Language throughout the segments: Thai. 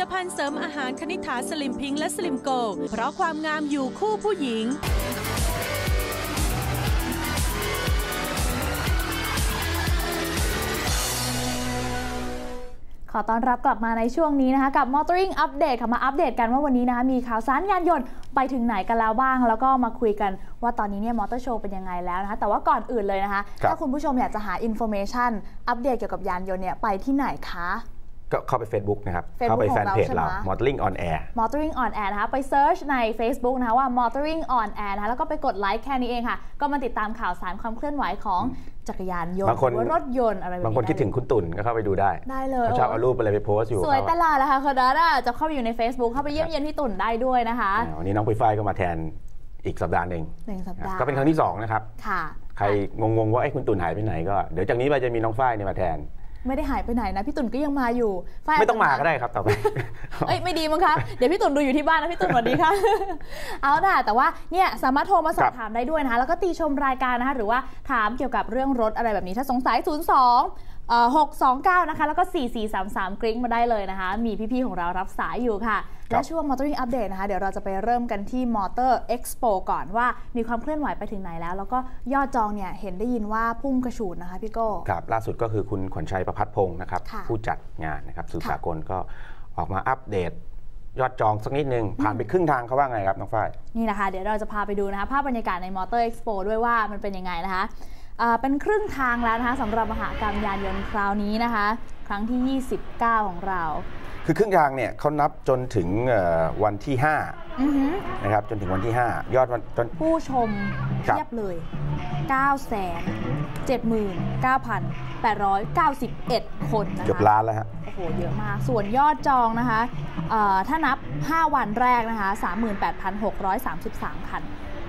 ตภัณฑ์เสริมอาหารคณิ t าสลิมพิงและสลิมโก เพราะความงามอยู่คู่ผู้หญิง ขอต้อนรับกลับมาในช่วงนี้นะคะ กับ Motoring Update ค่ะมาอัปเดตกันว่าวันนี้นะคะ มีข่าวสารยานยนต์ไปถึงไหนกันแล้วบ้าง แล้วก็มาคุยกันว่าตอนนี้เนี่ยมอเตอร์โชว์เป็นยังไงแล้วนะคะ แต่ว่าก่อนอื่นเลยนะคะครับถ้าคุณผู้ชมอยากจะหาอินโฟเมชันอัปเดตเกี่ยวกับยานยนต์เนี่ยไปที่ไหนคะ ก็เข้าไป Facebook นะครับ Facebook เข้าไปแฟนเพจของเราเราใช่ไหม Modeling on Air Motoring on Air นะคะ ไปเซิร์ชใน Facebook นะคะว่า Motoring on Air นะคะแล้วก็ไปกดไลค์แค่นี้เองค่ะ ก็มาติดตามข่าวสารความเคลื่อนไหวของจักรยานยนต์บางคนหรือว่ารถยนต์อะไรแบบนี้บางคนคิดถึงคุณตุ่นก็เข้าไปดูได้ ได้เลยเขาชอบเอารูปอะไรไปโพสต์อยู่ สวยเขาตลาดนะคะคนนั้นอะจะเข้าไปอยู่ใน Facebook เข้าไปเยี่ยมเยียนพี่ตุ่นได้ด้วยนะคะอ่าวันนี้น้องปุ้ยฝ้ายก็มาแทนอีกสัปดาห์หนึ่งหนึ่งสัปดาห์ก็เป็นครั้งที่สองนะครับค่ะใครงงๆว่าไอ้ยคุณตุ่นหายไปไหนก็เดี๋ยวจากนี้ไปจะมีน้องฝ้ายเนี่ยมาแทน ไม่ได้หายไปไหนนะพี่ตุ่นก็ยังมาอยู่ฝ้ยไม่ต้องมาก็ได้ครับต่อไปเอ้ยไม่ดีมั้งคะเดี๋ยวพี่ตุ่นดูอยู่ที่บ้านนะพี่ตุ่นสวัสดีค่ะเอาล่ะแต่ว่าเนี่ยสามารถโทรมาสอครับบถามได้ด้วยนะคะแล้วก็ตีชมรายการนะคะหรือว่าถามเกี่ยวกับเรื่องรถอะไรแบบนี้ถ้าสงสัย 02เอ่อ 629 นะคะ แล้วก็ 4433 กริ้งมาได้เลยนะคะ มีพี่ ๆ ของเรารับสายอยู่ค่ะ และช่วง Motoring Update นะคะ เดี๋ยวเราจะไปเริ่มกันที่ Motor Expo ก่อนว่ามีความเคลื่อนไหวไปถึงไหนแล้ว แล้วก็ยอดจองเนี่ย เห็นได้ยินว่าพุ่งกระฉูดนะคะพี่โก้ครับล่าสุดก็คือคุณขวัญชัยประพัฒพงศ์นะครับค่ะผู้จัดงานนะครับสื่อค่ะสากลก็ออกมาอัปเดตยอดจองสักนิดนึง ผ่านไปครึ่งทางเขาว่าไงครับ น้องฝ้าย นี่นะคะ เดี๋ยวเราจะพาไปดูนะคะ ภาพบรรยากาศในมอเตอร์เอ็กซ์โปด้วยว่ามันเป็นยังไงนะคะอ่า เป็นครึ่งทางแล้วนะคะสำหรับมหากรรมยานยนต์คราวนี้นะคะ ครั้งที่ 29 ของเรา คือครึ่งทางเนี่ยเขานับจนถึงเอ่อวันที่อือหือ5นะครับจนถึงวันที่ 5 ยอดวันจนผู้ชมครับเทียบเลย9 79,891 คนนะคะเกือบล้านแล้วฮะโอ้โห เยอะมาก ส่วนยอดจองนะคะเอ่อถ้านับ 5 วันแรกนะคะ 38,633 คัน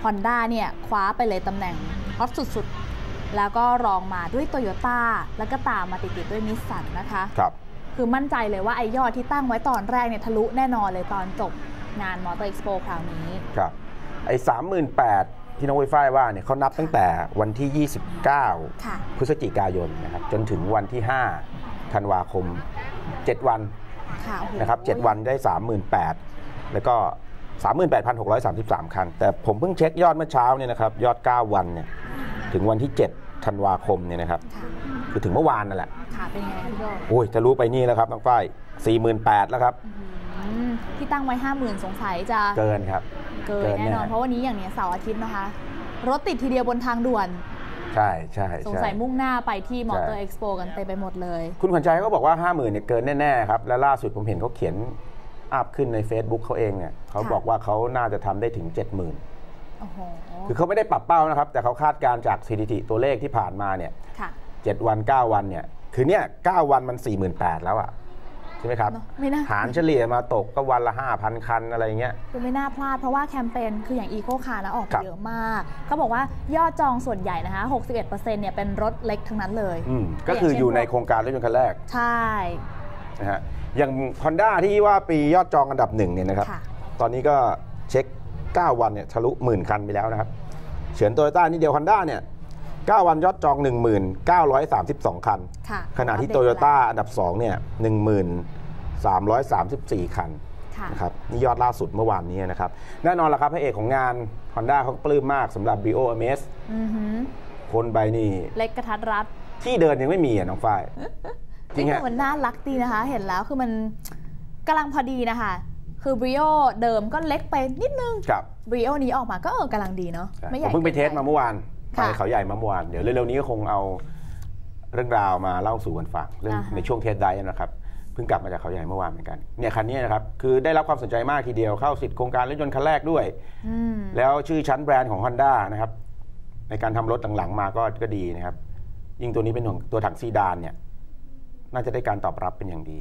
Honda เนี่ย คว้าไปเลยตำแหน่งฮอตสุดๆ แล้วก็รองมาด้วย Toyota แล้วก็ตามมาติดๆด้วยนิสสันนะคะครับคือมั่นใจเลยว่าไอ้ยอดที่ตั้งไว้ตอนแรกเนี่ยทะลุแน่นอนเลยตอนจบงาน Motor Expo คราวนี้ครับไอ้สามหมื่นแปดที่น้องไวไฟว่าเนี่ยเขานับตั้งแต่วันที่ 29ค่ะพฤศจิกายนนะครับจนถึงวันที่ 5 ธันวาคม 7 วันค่ะโอ้โหนะครับ7วันได้ 38,000 แล้วก็ 38,633 คัน แต่ผมเพิ่งเช็คยอดเมื่อเช้าเนี่ยนะครับ ยอด 9 วันเนี่ย ถึงวันที่7ธันวาคมเนี่ยนะครับค่ะคือถึงเมื่อวานนั่นแหละค่ะเป็นไงคะพี่โก้โอ้ยจะรู้ไปนี่แล้วครับน้องฝ้าย48,000แล้วครับ อืมที่ตั้งไว้50,000สงสัยจะเกินครับ เกินเกินแน่นอนแน่ เพราะวันนี้อย่างเนี้ยเสาร์อาทิตย์นะคะ รถติดทีเดียวบนทางด่วน ใช่ใช่สงใช่ สัยมุ่งหน้าไปที่มอเตอร์ใช่เอ็กซ์โปกันเต็มไปหมดเลย คุณขวัญชัยก็บอกว่า 50,000เนี่ยเกินแน่ ๆ ครับ และล่าสุดผมเห็นเขาเขียนอัพขึ้นใน Facebook เขาเองเนี่ยเขาค่ะบอกว่าเขาน่าจะทำได้ถึง 70,000โอ้โห คือเขาไม่ได้ปรับเป้านะครับ แต่เขาคาดการณ์จากสถิติตัวเลขที่ผ่านมาเนี่ยค่ะ7วัน9วันเนี่ย คือเนี่ย9วันมัน48,000แล้วอะใช่ไหมครับเนอะไม่น่าหารเฉลี่ยมาตกก็วันละ 5,000 คันอะไรเงี้ยคือไม่น่าพลาดเพราะว่าแคมเปญคืออย่างอีโคคาร์นะออกครัมาบเยอะมาก เขาบอกว่ายอดจองส่วนใหญ่นะคะ61%เนี่ยเป็นรถเล็กทั้งนั้นเลยอืมก็คืออยู่ในโครงการรถยนต์คันแรก ใช่นะฮะอย่าง Honda ที่ว่าปียอดจองอันดับหนึ่งเนี่ยนะครับค่ะตอนนี้ก็เช็ค 9 วันเนี่ยทะลุหมื่นคันไปแล้วนะครับเฉือนโตโยต้านี่เดียว Honda เนี่ย9 วันยอดจอง 1932 คันค่ะขณะที่อัปโตเดโยไปต้าแล้วอันดับ2เนี่ย1334 คันค่ะนะครับนี่ยอดล่าสุดเมื่อวานนี้นะครับ แน่นอนละครับพระเอกของงาน Honda เขาปลื้มมากสำหรับ Brio MS อือหือคนใบนี่เล็กกระทัดรัด ที่เดินยังไม่มีอะน้องฝ้ายจริงเอ๊ะฮะแต่มันน่ารักดีนะคะ เห็นแล้วคือมันกำลังพอดีนะคะ คือ Brio เดิมก็เล็กไปนิดนึงครับ Brio นี้ออกมาก็เออกำลังดีเนาะใช่ไม่ใหผญ่มเพิ่งไปเทสมาเมื่อวานไปค่ะเขาใหญ่มาเมื่อวานเดี๋ยวเร็วๆนี้ก็คงเอาเรื่องราวมาเล่าสู่กันฟังเรื่องอ่าฮะในช่วงเทสไดฟ์นะครับเพิ่งกลับมาจากเขาใหญ่เมื่อวานเหมือนกันเนี่ยคันนี้นะครับคือได้รับความสนใจมากทีเดียวเข้าสิทธิ์โครงการรถยนต์คันแรกด้วยอืมแล้วชื่อชั้นแบรนด์ของ Honda นะครับในการทำรถหลังๆมาก็ก็ดีนะครับ ยิ่งตัวนี้เป็นของตัวถังซีดานเนี่ย น่าจะได้การตอบรับเป็นอย่างดี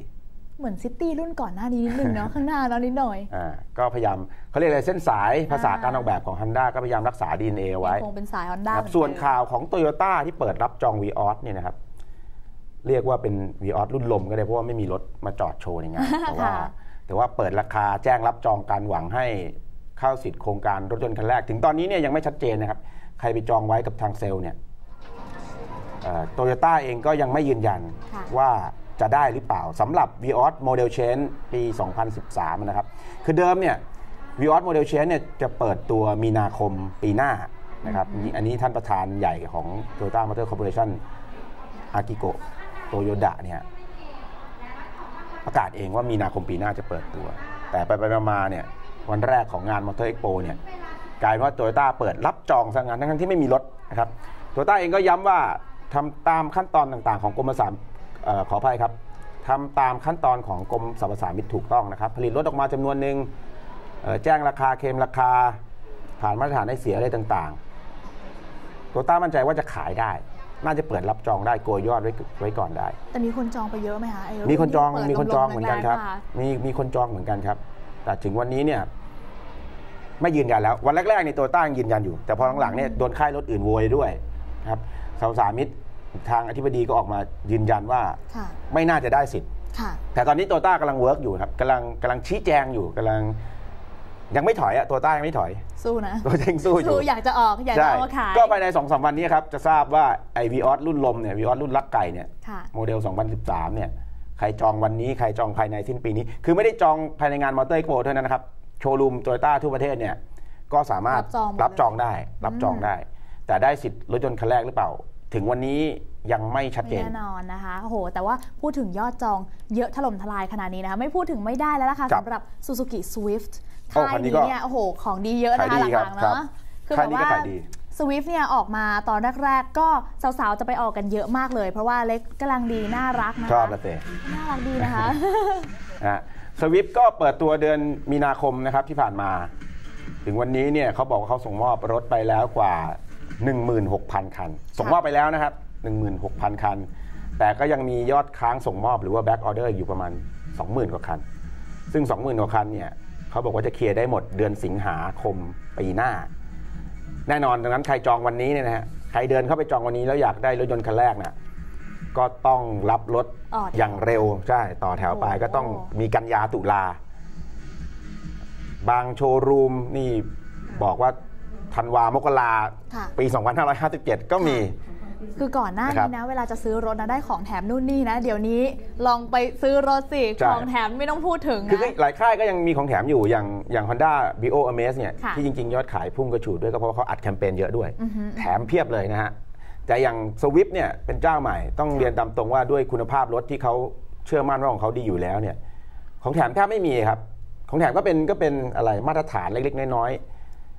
เหมือนซิตี้รุ่นก่อนหน้านี้นิดนึงเนาะข้างหน้าเนาะนิดหน่อยอ่าก็พยายามเขาเรียกอะไรเส้นสายภาษาการออกแบบของ Honda ก็พยายามรักษา DNA เอาไว้ยังคงเป็นสาย Honda ครับเหมือส่วนเดิมข่าวของ Toyota ที่เปิดรับจอง v ีออสเนี่ยนะครับเรียกว่าเป็น v ีออสรุ่นลมก็ได้เพราะว่าไม่มีรถมาจอดโชว์ในงานแต่ว่าค่ะแต่ว่าเปิดราคาแจ้งรับจองการหวังให้เข้าสิทธิ์โครงการรถยนต์คันแรก ถึงตอนนี้เนี่ยยังไม่ชัดเจนนะครับใครไปจองไว้กับทางเซลล์เนี่ยโตโยต้าเองก็ยังไม่ยืนยันค่ะว่า จะได้หรือเปล่าสำหรับ v ีออสโมเดลเชนปี 2013 นะครับ คือเดิมเนี่ย v ีออสโมเดลเชนเนี่ยจะเปิดตัวมีนาคมปีหน้านะครับอันนี้ท่านประธานใหญ่ของ Toyota Motor Corporation อากิโกโตโยดะเนี่ยประกาศเองว่ามีนาคมปีหน้าจะเปิดตัว แต่ไปไปมาเนี่ยวันแรกของงาน Motor Expo เนี่ยกลายว่าโตโยต้าเปิดรับจองซะงั้นทั้งที่ไม่มีรถนะครับโตโยต้าเองก็ย้ำว่าทำตามขั้นตอนต่างๆ ของกรมสรร ขออภัยครับทำตามขั้นตอนของกรมสรรพสามิตถูกต้องนะครับ ผลิตรถออกมาจำนวนหนึ่งเอ่อแจ้งราคาเคลมราคา ผ่านมาตรฐานได้เสียอะไรต่างๆโตต้ามั่นใจว่าจะขายได้ น่าจะเปิดรับจองได้โกยยอดไว้ไว้ก่อนได้ แต่มีคนจองไปเยอะไหมคะไอ้รุ่มีคนจองที่เปิดมีคนจองเหมือนกันครับลงๆแงๆะมีมีคนจองเหมือนกันครับ แต่ถึงวันนี้เนี่ยไม่ยืนยันแล้ว วันแรกๆในตัวต้ายังยืนยันอยู่ แต่พอหลังๆเนี่ยโดนค่ายรถอื่นโวยด้วยครับสาวสามิตร ทางอธิบดีก็ออกมายืนยันว่าค่ะไม่น่าจะได้สิทธิ์ค่ะแต่ตอนนี้โตต้ากำลังเวิร์กอยู่ครับกำลังกำลังชี้แจงอยู่กำลัง ยังไม่ถอยอะโตต้ายังไม่ถอย สู้นะตัวเองสู้อยู่สู้อยากจะออกอยากจะใช่เอามาขายก็ภายใน2อสวันนี้ครับ จะทราบว่าไอวีออสรุ่นลมเนี่ยวีออสรุ่นลักไก่เนี่ยค่ะโมเดล 2013 เนี่ยใครจองวันนี้ใครจองภายในสิ้นปีนี้ คือไม่ได้จองภายในงานมอเตอร์เอ็กโปเท่านั้นนะครับโชว์รูมโตโยต้าทั่วประเทศเนี่ยก็สามารถรับจองหมดรับจองได้ รับจองได้ แต่ได้สิทธิ์รถยนต์คันแรกหรือเปล่า ถึงวันนี้ยังไม่ชัดเจไม่นแน่นอนนะคะโอ้โห แต่ว่าพูดถึงยอดจองเยอะถล่มทลายขนาดนี้นะคะ ไม่พูดถึงไม่ได้แล้วล่ะค่ะครับสำหรับ Suzuki Swift โอ้ค่ายคันนี้นี้ก็เนี่ยโอ้โห ของดีเยอะนะขายคะดีหครับลังๆครับเนาะคือค่าแบยบนี้ก็ว่าขายดี Swift เนี่ยออกมาตอนแรก ๆ ก็สาวๆ จะไปออกกันเยอะมากเลย เพราะว่าเล็กกำลังดี น่ารักนะชอคะบละเตน่ารักดีนะคะนะสวิฟก็เปิดตัวเดือนมีนาคมนะครับที่ผ่านมา ถึงวันนี้เนี่ยเขาบอกว่าเขาส่งมอบรถไปแล้วกว่า 16,000 คัน ส่งมอบไปแล้วนะครับ 16,000 คัน แต่ก็ยังมียอดค้างส่งมอบหรือว่าแบ็กออเดอร์อยู่ประมาณ 20,000 กว่าคัน ซึ่ง 20,000 กว่าคันเนี่ยเขาบอกว่าจะเคลียร์ได้หมดเดือนสิงหาคมปีหน้า แน่นอนดังนั้นใครจองวันนี้เนี่ยนะฮะใครเดินเข้าไปจองวันนี้แล้วอยากได้รถยนต์คันแรกน่ะก็ต้องรับรถต่อแถวอย่างเร็วใช่ต่อแถวไปโอ้ก็ต้องมีกันยาตุลา บางโชว์รูมนี่บอกว่า ธันวามกราค่ะปี 2557 ก็มีคือก่อนหน้านะครับนี้นะ เวลาจะซื้อรถนะได้ของแถมนู่นนี่นะ เดี๋ยวนี้ลองไปซื้อรถสิใช่ของแถมไม่ต้องพูดถึงคือนะหลายค่ายก็ยังมีของแถมอยู่อย่างอย่าง Honda b i o Amaze เนี่ยค่ะที่จริง ๆ ยอดขายพุ่งกระฉูดด้วยก็เพราะว่าเขาอัดแคมเปญเยอะด้วยอือฮึแถมเพียบเลยนะฮะ แต่อย่างสวิฟเนี่ยเป็นเจ้าใหม่ต้องเรียนตามตรงว่าด้วยคุณภาพรถที่เขาเชื่อมั่นว่าของเขาดีอยู่แล้วเนี่ย ของแถมแทบไม่มีครับ ของแถมก็เป็นก็เป็นอะไรมาตรฐานเล็กๆน้อย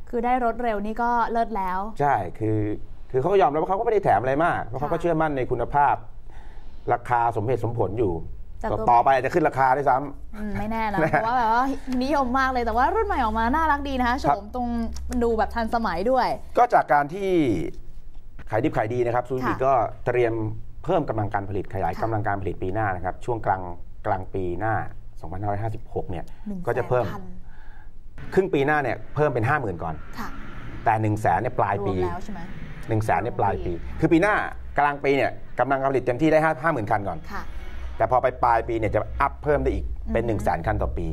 คือได้รถเร็วนี่ก็เลิศแล้วๆใช่คือคือเขาก็ยอมรับว่าเขาก็ไม่ได้แถมอะไรมาก เพราะเขาก็ค่ะเชื่อมั่นในคุณภาพ ราคาสมเหตุสมผลอยู่แต่ตัวต่อไปอาจจะขึ้นราคาด้วยซ้ำอืมไม่แน่นะนะเพราะว่าแบบว่านิยมมากเลยแต่ว่ารุ่นใหม่ออกมาน่ารักดีนะคะโฉครับมตรงดูแบบทันสมัยด้วย ก็จากการที่ขายดิบขายดีนะครับซูซูกิค่ะก็เตรียมเพิ่มกำลังการผลิตขยายค่ะกำลังการผลิตปีหน้านะครับ ช่วงกลางกลางปีหน้า 2556 เนี่ยหนึ่งก็จะเพิ่มแสน คันครึ่งปีหน้าเนี่ยเพิ่มเป็น 50,000 ก่อนค่ะแต่1 0 0 0 0แสนเนี่ยปลายรวปีมแล้วใช่ไหม1 0 0 0 0แสนเนี่ยปลายปี คือปีหน้ากลางปีเนี่ยกำลังการผลิตเต็มที่ได้50,000คันก่อนค่ะแต่พอไปปลายปีเนี่ยจะอัพเพิ่มได้อีกเป็น1 0 0 0 0แสนคันต่อปี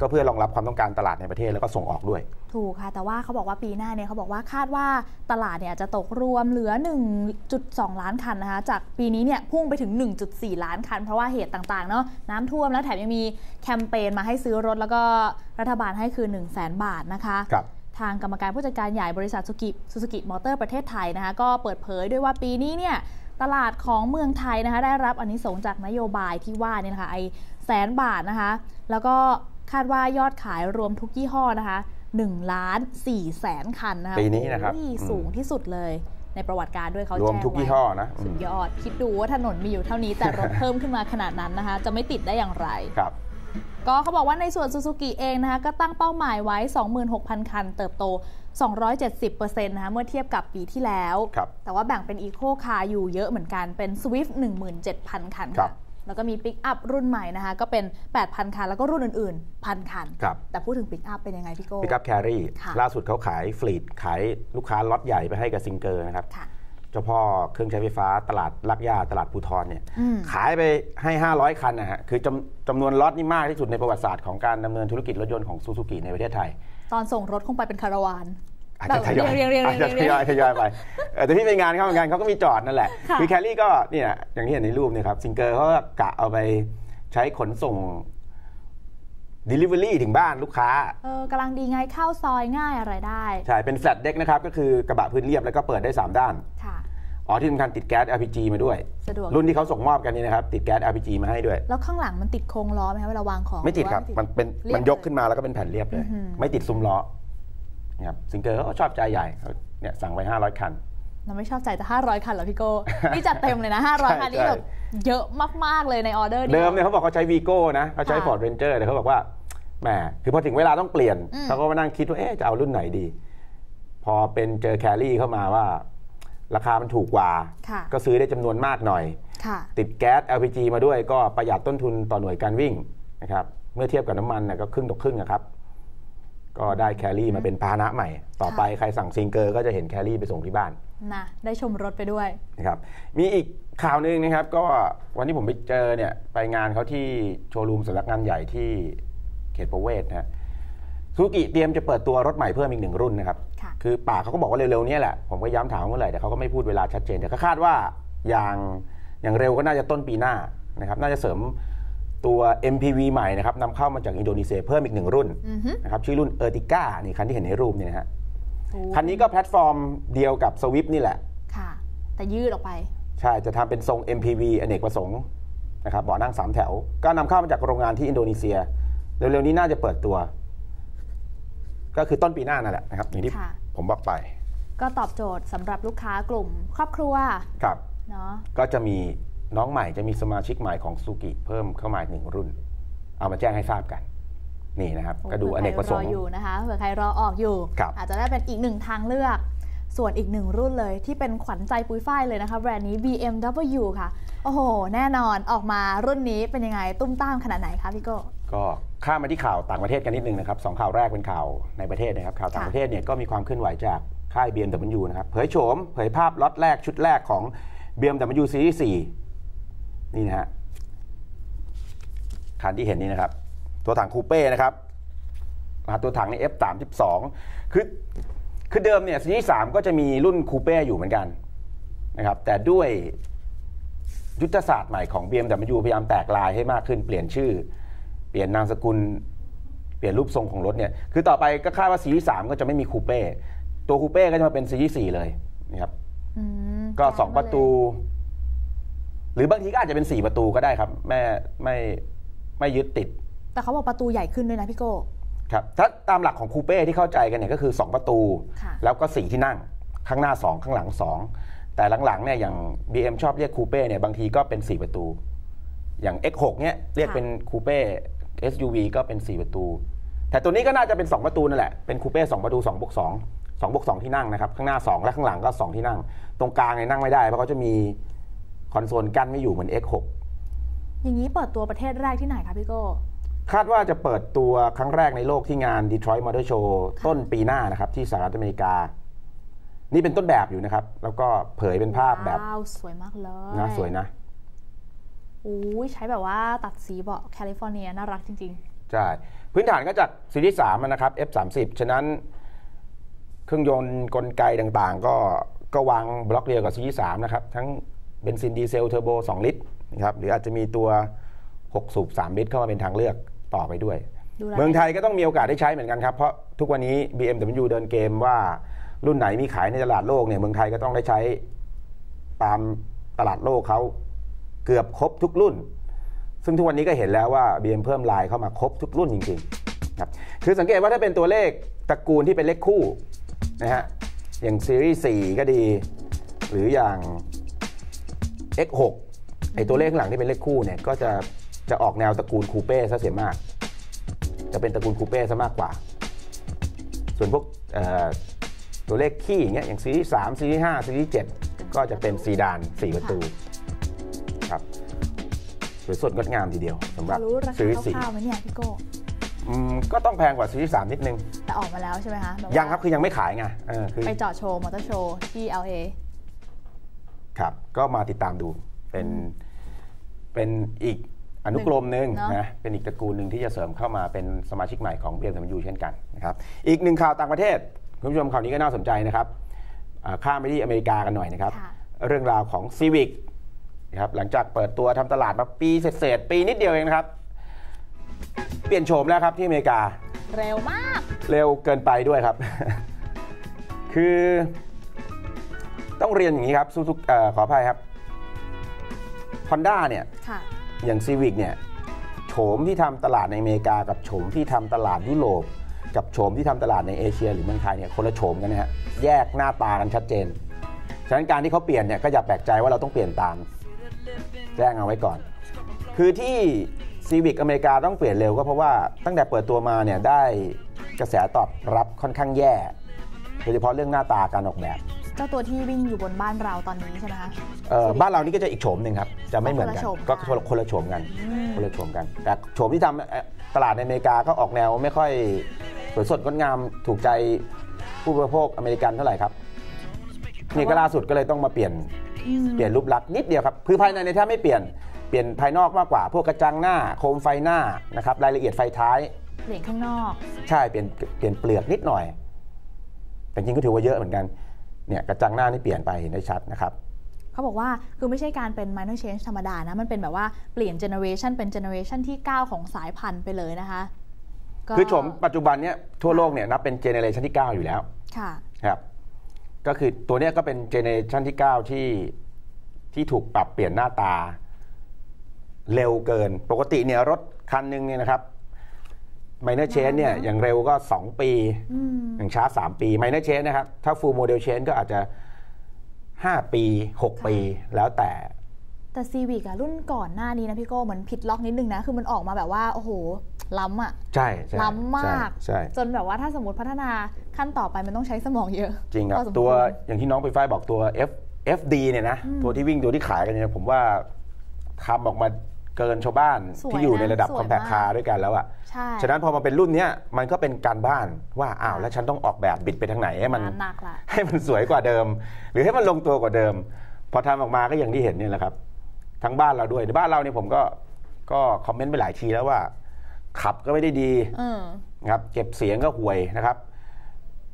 ก็เพื่อรองรับความต้องการตลาดในประเทศแล้วก็ส่งออกด้วย ถูกค่ะ แต่ว่าเขาบอกว่าปีหน้าเนี่ยเขาบอกว่าคาดว่าตลาดเนี่ยอาจจะตกรวมเหลือ 1.2 ล้านคันนะคะ จากปีนี้เนี่ยพุ่งไปถึง 1.4 ล้านคัน เพราะว่าเหตุต่างๆเนาะน้ำท่วมแล้วแถมยังมีแคมเปญมาให้ซื้อรถแล้วก็รัฐบาลให้คือ 1 0 0 0 0แบาทนะคะครับทางกรรมการผู้จัดการใหญ่บริษัทซูกิซูซูกิมอเตอร์ประเทศไทยนะคะก็เปิดเผยด้วยว่าปีนี้เนี่ยตลาดของเมืองไทยนะคะได้รับอันนี้สงส์จากนโยบายที่ว่านี่นะคะไอแสนบาทนะคะ แล้วก็ คาดว่ายอดขายรวมทุกยี่ห้อนะคะ1ล้าน4แสนคันนะคะปีนี้นะครับโอ้ยอืมสูงที่สุดเลยในประวัติการด้วยเขารวมแจ้งทุกไว้ยี่ห้อนะอืสุมดยอด คิดดูว่าถนนมีอยู่เท่านี้แต่รถเพิ่มขึ้นมาขนาดนั้นนะคะ จะไม่ติดได้อย่างไรครับ ก็เขาบอกว่าในส่วนซูซูกิเองนะคะก็ตั้งเป้าหมายไว้ 26,000 คัน เติบโต 270%นะคะเมื่อเทียบกับปีที่แล้วครับแต่ว่าแบ่งเป็นอีโคคาร์อยู่เยอะเหมือนกันเป็น Swift 17,000 คันครัค่ะบ แล้วก็มีปิกอัพรุ่นใหม่นะคะก็เป็น 8,000 คัน แล้วก็รุ่นอื่นๆ พันคันครับแต่พูดถึงปิกอัพเป็นยังไงพี่โก้ปิกอัพแครี่ค่ะล่าสุดเขาขายฟลีดขายลูกค้าล็อตใหญ่ไปให้กับซิงเกอร์นะครับค่ะเจ้าพ่อเครื่องใช้ไฟฟ้าตลาดลักย่าตลาดภูทรเนี่ยอืมขายไปให้ 500 คันนะฮะคือจำจำนวนล็อตนี่มากที่สุดในประวัติศาสตร์ของการดำเนินธุรกิจรถยนต์ของซูซูกิในประเทศไทย ตอนส่งรถคงไปเป็นคาราวาน อาจจะทยอยเรียงเรียงเรียงอาจจะเรีทยงยอยทยอยไปเออแต่พี่ไปงานเข้างานเขาก็มีจอดนั่นแหละค่ะอแคลรี่ก็เนี่ยอย่างที่เห็นในรูปเนี่ยครับซิงเกอร์เขาก็กะเอาไปใช้ขนส่ง Delivery ถึงบ้านลูกค้า เออกำลังดีไงเข้าซอยง่ายอะไรได้ ใช่ เป็นแฟลตเด็กนะครับ ก็คือกระบะพื้นเรียบแล้วก็เปิดได้ 3 ด้าน ค่ะ อ๋อ ที่สำคัญติดแก๊ส LPG มาด้วย สะดวก รุ่นที่เขาส่งมอบกันนี่นะครับ ติดแก๊ส LPG มาให้ด้วย แล้วข้างหลังมันติดโครงล้อไหมคะเวลาวางของ ไม่ติดครับหอมันว่าเป็นเรียบมันยกเลยขึ้นมาแล้วก็เป็นแผ่นเรียบเลยอื้อหือไม่ติดซุ้มล้อ นะครับซิงเกอร์ก็ชอบใจใหญ่เขาเนี่ยสั่งไป 500 คันเราไม่ชอบใจแต่500 คันเหรอพี่โก้นี่จัดเต็มเลยนะ 500 คันนี่ใช่แบบเยอะมาก ๆ เลยในออเดอร์ดียวเดิมเนี่ยเขาบอกเขาใช้วีโก้นะเขาใช้ค่ะ Ford Ranger แต่เขาบอกว่าแหมคือพอถึงเวลาต้องเปลี่ยนอืมเขาก็มานั่งคิดว่าเอ๊ะจะเอารุ่นไหนดี พอเป็นเจอแครี่เข้ามาว่า ราคามันถูกกว่าค่ะก็ซื้อได้จำนวนมากหน่อยค่ะติดแก๊ส LPG มาด้วยก็ประหยัดต้นทุนต่อหน่วยการวิ่งนะครับเมื่อเทียบกับน้ำมันเนี่ยก็ครึ่งต่อครึ่งนะครับ ก็ได้แครี่มาเป็นพาหนะใหม่ ต่อไปใครสั่งซิงเกอร์ก็จะเห็นแครี่ไปส่งที่บ้านนะได้ชมรถไปด้วยนะครับมีอีกข่าวหนึ่งนะครับ ก็วันที่ผมไปเจอเนี่ยไปงานเขาที่โชว์รูมสำนักงานใหญ่ที่เขตประเวศนะฮะซูกิเตรียมจะเปิดตัวรถใหม่เพิ่มอีกหนึ่งรุ่นนะครับค่ะคือปากเขาก็บอกว่าเร็วๆเนี้แหละ ผมก็ย้ำถามเมื่อไหร่แต่เขาก็ไม่พูดเวลาชัดเจนแต่ก็คาดว่าอย่างอย่างเร็วก็น่าจะต้นปีหน้านะครับ น่าจะเสริม ตัว MPV ใหม่นะครับนำเข้ามาจากอินโดนีเซียเพิ่มอีกหนึ่งรุ่นอือฮึนะครับชื่อรุ่นเออร์ติก้านี่คันที่เห็นในรูปเนี่ยนะฮะโอ้คันนี้ก็แพลตฟอร์มเดียวกับสวิฟนี่แหละ ค่ะ แต่ยืดออกไป ใช่จะทำเป็นทรง MPV อเนกประสงค์นะครับเบาะนั่ง 3 แถว ก็นำเข้ามาจากโรงงานที่อินโดนีเซีย เร็วๆนี้น่าจะเปิดตัว ก็คือต้นปีหน้านั่นแหละนะครับอย่างที่ค่ะผมบอกไป ก็ตอบโจทย์สำหรับลูกค้ากลุ่ม ครอบครัวครับเนาะก็จะมี น้องใหม่จะมีสมาชิกใหม่ของซูกิเพิ่มเข้ามาอีกหนึ่งรุ่น เอามาแจ้งให้ทราบกัน นี่นะครับ ก็ดูอเนกประสงเผื่อใครรอค์อยู่นะคะเผื่อใครรอออกอยู่ครับอาจจะได้เป็นอีกหนึ่งทางเลือก ส่วนอีกหนึ่งรุ่นเลยที่เป็นขวัญใจปุ้ยฝ้ายเลยนะคะแบรนด์นี้ BMW ค่ะ โอ้โห แน่นอนออกมารุ่นนี้เป็นยังไงตุ้มตามขนาดไหนคะพี่โก้ก็ข้ามมาที่ข่าวต่างประเทศกันนิดนึงนะครับสองข่าวแรกเป็นข่าวในประเทศนะครับข่าวต่างค่ะประเทศเนี่ยก็มีความเคลื่อนไหวจากค่าย BMW นะครับเผยโฉมเผยภาพล็อตแรกชุดแรกของ BMW Series 4 นี่นะฮะคันที่เห็นนี่นะครับ ตัวถังคูเป้นะครับรหัสตัวถังใน F32 คือคือเดิมเนี่ย Series 3ก็จะมีรุ่นคูเป้อยู่เหมือนกันนะครับ แต่ด้วยยุทธศาสตร์ใหม่ของ BMW พยายามแตกลายให้มากขึ้น เปลี่ยนชื่อ เปลี่ยนนามสกุล เปลี่ยนรูปทรงของรถเนี่ย คือต่อไปก็คาดว่าซีรีส์3ก็จะไม่มีคูเป้ ตัวคูเป้ก็จะมาเป็นซีรีส์4เลยนะครับอืมก็ย้ายมา2ประตู หรือบางทีก็อาจจะเป็น 4 ประตูก็ได้ครับ แม่ไม่ไม่ยึดติด แต่เขาบอกประตูใหญ่ขึ้นด้วยนะพี่โก้ครับถ้าตามหลักของคูเป้ที่เข้าใจกันเนี่ยก็คือ 2 ประตูค่ะแล้วก็ 4 ที่นั่งข้างหน้า 2 ข้างหลัง 2 แต่หลังๆเนี่ยอย่าง BM ชอบเรียกคูเป้เนี่ยบางทีก็เป็น 4 ประตู อย่าง X6 เนี่ยเรียกค่ะเป็นคูเป้ SUV ก็เป็น 4 ประตู แต่ตัวนี้ก็น่าจะเป็น 2 ประตูนั่นแหละเป็นคูเป้2ประตู2บวก2 2บวก2ที่นั่งนะครับข้างหน้า 2 และข้างหลังก็ 2 ที่นั่ง ตรงกลางเนี่ยนั่งไม่ได้เพราะเขาจะมี คอนโซลกั้นไม่อยู่เหมือน X6 อย่างนี้เปิดตัวประเทศแรกที่ไหนคะพี่โก้คาดว่าจะเปิดตัวครั้งแรกในโลกที่งาน Detroit Motor Show ต้นปีหน้านะครับ ที่สหรัฐอเมริกา นี่เป็นต้นแบบอยู่นะครับ แล้วก็เผยเป็นภาพแบบว้าวสวยมากเลยนะสวยนะอุ้ยใช้แบบว่าตัดสีเบาะแคลิฟอร์เนียน่ารักจริงใช่ พื้นฐานก็จากซีรีส์3นะครับ F30 ฉะนั้นเครื่องยนต์กลไกต่างๆ ก็ก็วางบล็อกเดียวกับซีรีส์3นะครับ ทั้ง เบนซินดีเซลเทอร์โบ 2 ลิตรนะครับหรืออาจจะมีตัว 6 สูบ 3 ลิตรเข้ามาเป็นทางเลือกต่อไปด้วยดูแลเมืองไทยก็ต้องมีโอกาสได้ใช้เหมือนกันครับ เพราะทุกวันนี้ BMW เดินเกมว่ารุ่นไหนมีขายในตลาดโลกเนี่ยเมืองไทยก็ต้องได้ใช้ตามตลาดโลกเขาเกือบครบทุกรุ่น ซึ่งทุกวันนี้ก็เห็นแล้วว่า BM เพิ่มลายเข้ามาครบทุกรุ่นจริงๆครับคือสังเกตว่าถ้าเป็นตัวเลขตระกูลที่เป็นเลขคู่นะฮะอย่างซีรีส์4ก็ดี หรืออย่าง X6 ไอตัวเลขข้างหลังที่เป็นเลขคู่เนี่ยก็จะจะออกแนวตระกูลคูเป้ซะเสียมาก จะเป็นตระกูลคูเป้ซะมากกว่า ส่วนพวกเอ่อตัวเลขขี้อย่างเงี้ยอย่างซีรีส์3ซีรีส์5ซีรีส์7ก็จะเป็นซีดาน4ประตูครับสวยสดงดงามทีเดียวสำหรับๆรู้ราซีคารีส์คร่าวๆไหมเนี่ยพี่โก้4อืมก็ต้องแพงกว่าซีรีส์3นิดนึง แต่ออกมาแล้วใช่ไหมคะแว่ายังครับคือยังไม่ขายไงเออคือไปเจาะโชว์มอเตอร์โชว์ที่ LA ครับ ก็มาติดตามดูเป็นเป็นอีกอนุกรมหนึ่งเนอะนะเป็นอีกตระกูลหนึ่งที่จะเสริมเข้ามาเป็นสมาชิกใหม่ของ BMW เช่นกันนะครับอีกหนึ่งข่าวต่างประเทศคุณผู้ชมข่าวนี้ก็น่าสนใจนะครับอ่าข้ามไปที่อเมริกากันหน่อยนะครับค่ะเรื่องราวของ Civic นะครับหลังจากเปิดตัวทำตลาดมาปีเศษๆปีนิดเดียวเองนะครับ เปลี่ยนโฉมแล้วครับที่อเมริกา เร็วมาก เร็วเกินไปด้วยครับ คือ ต้องเรียนอย่างนี้ครับซูซูเอ่อขออภัยครับ Honda เนี่ยค่ะอย่าง Civic เนี่ยโฉมที่ทำตลาดในอเมริกากับโฉมที่ทำตลาดยุโรปกับโฉมที่ทำตลาดในเอเชีย หรือเมืองไทยเนี่ยคนละโฉมกันนะฮะแยกหน้าตากันชัดเจน ฉะนั้นการที่เขาเปลี่ยนเนี่ยก็อย่าแปลกใจว่าเราต้องเปลี่ยนตามแจ้งเอาไว้ก่อน คือที่ Civic อเมริกาต้องเปลี่ยนเร็วก็เพราะว่าตั้งแต่เปิดตัวมาเนี่ยได้กระแสตอบรับค่อนข้างแย่โดยเฉพาะเรื่องหน้าตาการออกแบบ เจ้าตัวที่วิ่งอยู่บนบ้านเราตอนนี้ใช่ไหมคะเอ่อบ้านเรานี่ก็จะอีกโฉมหนึ่งครับ จะไม่เหมือนกัน ก็ก็คนละโฉมคนละโฉมกันอืมคนละโฉมกัน แต่โฉมที่ทำเอ่อตลาดในอเมริกาก็ออกแนวไม่ค่อยสวยสดงดงามถูกใจผู้บริโภคอเมริกันเท่าไหร่ครับนี่ก็ล่าสุดก็เลยต้องมาเปลี่ยนอืมเปลี่ยนรูปลักษณ์นิดเดียวครับคือภายในในยแทบไม่เปลี่ยนเปลี่ยนภายนอกมากกว่า พวกกระจังหน้าโคมไฟหน้านะครับรายละเอียดไฟท้ายเปลี่ยนข้างนอก ใช่เปลี่ยนเปลี่ยนเปลือกนิดหน่อย แต่จริงก็ถือว่าเยอะเหมือนกัน เนี่ยกระจังหน้านี่เปลี่ยนไปเห็นได้ชัดนะครับเขาบอกว่าคือไม่ใช่การเป็น minor change ธรรมดานะ มันเป็นแบบว่าเปลี่ยน generation เป็น generation ที่ 9 ของสายพันธุ์ไปเลยนะคะก็คือโฉมปัจจุบันเนี้ยทั่วโลกเนี่ยนับเป็นเจเนเรชันที่ 9 อยู่แล้ว ค่ะครับก็คือตัวเนี้ยก็เป็นเจเนเรชันที่ 9 ที่ที่ถูกปรับเปลี่ยนหน้าตา เร็วเกิน ปกติเนี่ยรถคันหนึ่งเนี่ยนะครับ ไมเนอร์เชนเนี่ยอย่างเร็วก็ 2 ปีอืมอย่างช้า 3 ปีไมเนอร์เชนนะครับ ถ้าฟูลโมเดลเชนก็อาจจะ 5 ปี 6 ปีแล้วแต่ แต่ Civic อะรุ่นก่อนหน้านี้นะพี่โก้เหมือนผิดล็อกนิดนึงนะ คือมันออกมาแบบว่า โอ้โห ล้ำอะใช่ใช่ล้ำมากใช่ใช่จนแบบว่าถ้าสมมติพัฒนาขั้นต่อไปมันต้องใช้สมองเยอะ จริงครับพอสมตัวควรอย่างที่น้องไปฝ้ายบอกตัว F FD เนี่ยนะ ตัวที่วิ่งตัวที่ขายกันเนี่ยผมว่าทำออกมา เกินชาวบ้านสวยที่อยู่ในระดับนะสวยคอมแพคมากคาร์ด้วยกันแล้วอะใช่ฉะนั้นพอมาเป็นรุ่นเนี้ยมันก็เป็นการบ้านว่าอ้าวแล้วฉันต้องออกแบบบิดไปทางไหนให้มันงานหนักละให้มันสวยกว่าเดิม หรือให้มันลงตัวกว่าเดิม พอทำออกมาก็อย่างที่เห็นเนี่ยแหละครับ ทั้งบ้านเราด้วยในบ้านเราเนี่ยผมก็ก็คอมเมนต์ไปหลายทีแล้วว่า ขับก็ไม่ได้ดีเออนะครับเก็บเสียงก็ห่วยนะครับ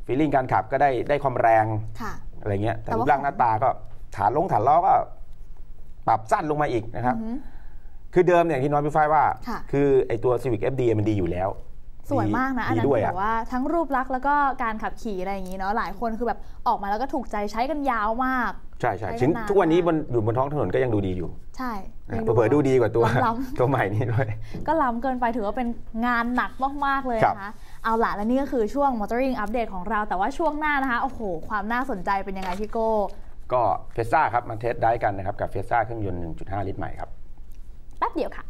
ฟีลลิ่งการขับก็ได้ได้ความแรงค่ะอะไรเงี้ยแต่แต่รูว่าปร่างหน้าตาก็ฐานลงฐานล้อก็ปรับสั้นลงมาอีกนะครับอือหือ คือเดิมเนี่ยที่น้อยพี่ฝ้ายว่าค่ะคือไอตัว Civic FD มันดีอยู่แล้ว สวยมากนะ อันดีนั้นด้วยคืออะแบบว่าทั้งรูปลักษณ์แล้วก็การขับขี่อะไรอย่างนี้เนาะหลายคนคือแบบออกมาแล้วก็ถูกใจใช้กันยาวมาก ใช่ใช่ใช้ชิ้นนานทุกวันนี้มากบนอยู่บนท้องถนนก็ยังดูดีอยู่ ใช่นะยังเผื่อๆดูดีกว่าตัวล้ำๆตัวใหม่นี้ด้วย ก็ล้ำเกินไปถือว่าเป็นงานหนักมากๆเลยครับนะคะเอาละและนี่ก็คือช่วง Motoring Update ของเรา แต่ว่าช่วงหน้านะคะโอ้โห ความน่าสนใจเป็นยังไงพี่โก้ก็เฟซ่าครับมาเทสได้กันนะครับกับเฟซ่าเครื่องยนต์ 1.5 ลิตรใหม่ครับ แป๊บเดียวค่ะ